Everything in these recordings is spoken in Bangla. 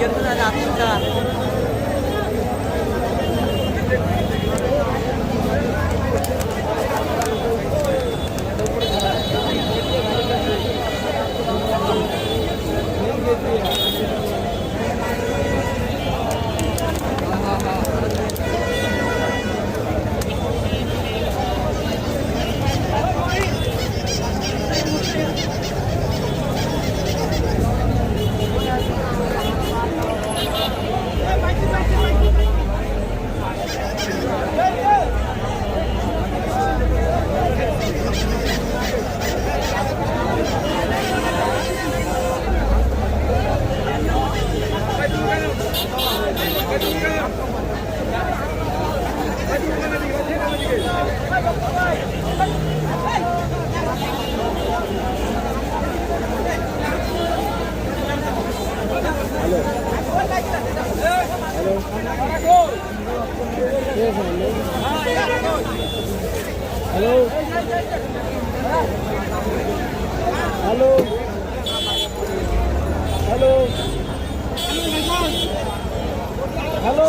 Hello hello hello hello hello hello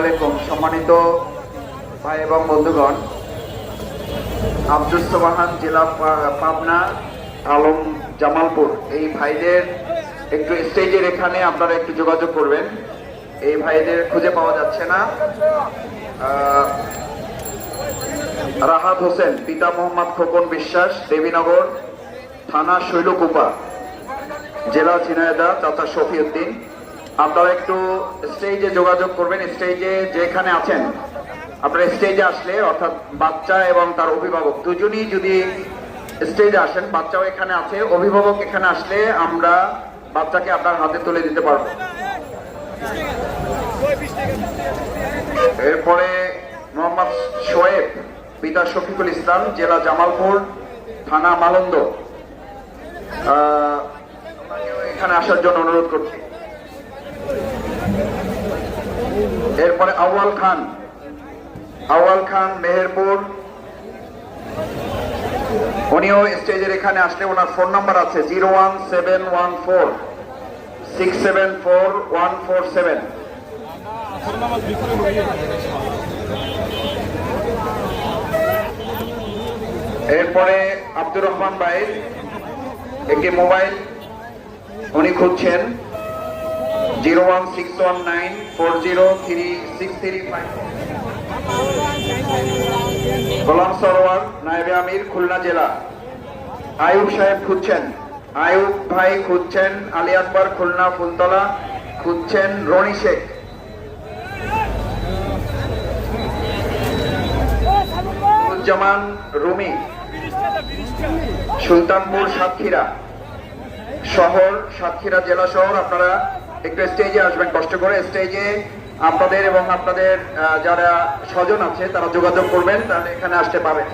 আলাইকুম সম্মানিত ভাই এবং বন্ধুগণ। আব্দুল সোবাহান জেলা পাবনা, আলম, জামালপুর। এই ভাইদের একটু স্টেজের এখানে আপনারা একটু যোগাযোগ করবেন। এই ভাইদের খুঁজে পাওয়া যাচ্ছে না। রাহাত হোসেন, পিতা মোহাম্মদ খোকন বিশ্বাস, দেবীনগর থানা শৈলকুপা, জেলা ঝিনাইদা চাচা শফিউদ্দিন। আপনারা একটু স্টেজে যোগাযোগ করবেন স্টেজে যেখানে আছেন। আপনারা স্টেজে আসলে, অর্থাৎ বাচ্চা এবং তার অভিভাবক দুজনই যদি স্টেজে আসেন, বাচ্চাও এখানে আছে, অভিভাবক এখানে আসলে আমরা বাচ্চাকে আপনার হাতে তুলে দিতে পারব। এরপরে মোহাম্মদ শোয়েব পিতা শফিকুল ইসলাম, জেলা জামালপুর, থানা মালন্দ। এখানে আসার জন্য অনুরোধ করছি। এরপরে আউয়াল খান। আউয়াল খান, মেহেরপুর। উনিও স্টেজের এখানে আসলে ওনার ফোন নাম্বার আছে, zero one seven one four, six seven four one four seven. এরপরে আব্দুর রহমান ভাই, একটি মোবাইল উনি খুঁজছেন। Zero one six one nine four zero three six three five. Golam Sarwar নায়েবে আমির, খুলনা জেলা। আয়ুব সাহেব খুঁজছেন। আয়ুব ভাই খুঁজছেন, আলী আকবর, খুলনা, ফুলতলা। খুঁজছেন রনি শেখ। জামান রুমি। সুলতানপুর সাতক্ষীরা। শহর সাতক্ষীরা জেলা শহর, আপনারা একটু স্টেজে আসবেন, কষ্ট করে স্টেজে আপনাদের এবং আপনাদের যারা স্বজন আছে, তারা যোগাযোগ করবেন, তাহলে এখানে আসতে পাবেন